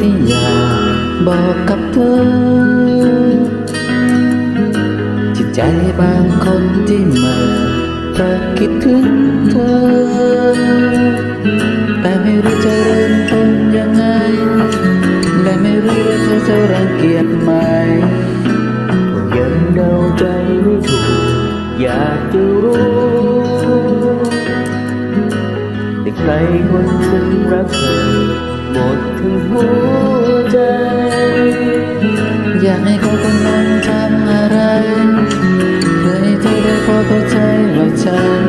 ที่อยากบอกกับเธอ จิตใจบางคนที่มาเพราะคิดถึงเธอ แต่ไม่รู้จะเริ่มต้นยังไง และไม่รู้ว่าเธอจะรังเกียจไหมยังเดาใจไม่ถูก อยากจะรู้แต่ใครคนหนึ่งรักเธอหมด ทั้งหัวใจ อยากให้เขาคนนั้นทำอะไร เพื่อให้เธอได้พอเข้าใจว่าฉัน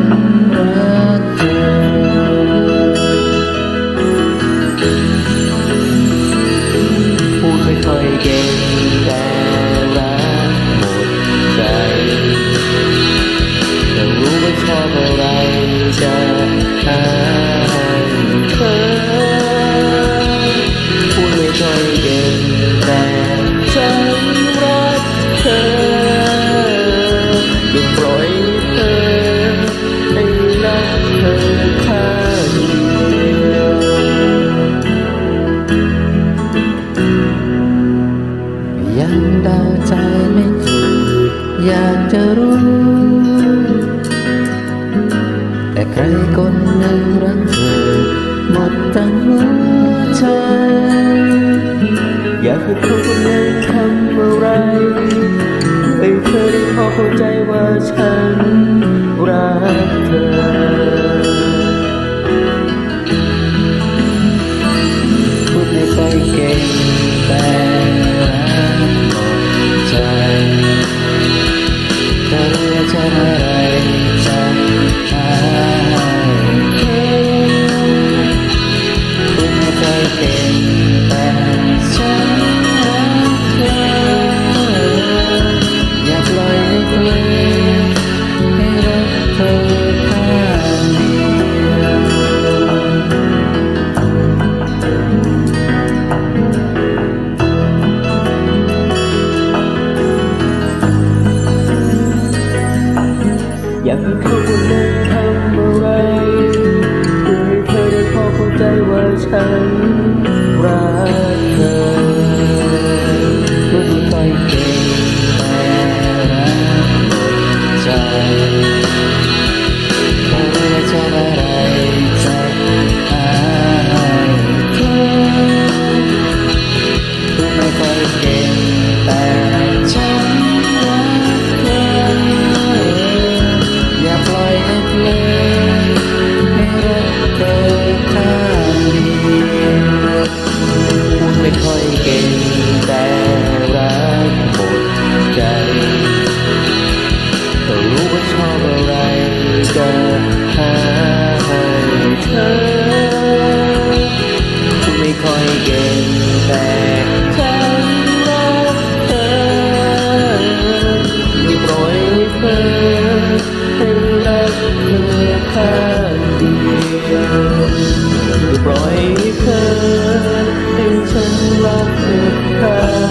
รักเธอากจะรู้ แต่ใครคนหนึ่งรักเธอหมดทั้งหัวใจ อยากให้เขาคนนั้นทำอะไรให้เธอได้พอเข้าใจว่าฉันรักเธอพูดไม่ค่อยเก่งแต่ ชอบอะไรจะให้เธอ ไม่ค่อยเก่งแต่ฉันรักเธออย่ปล่อยให้เธอให้รักเธอข้างเดียวอย่ปล่อยให้เธอให้ฉันรักเธอข้าง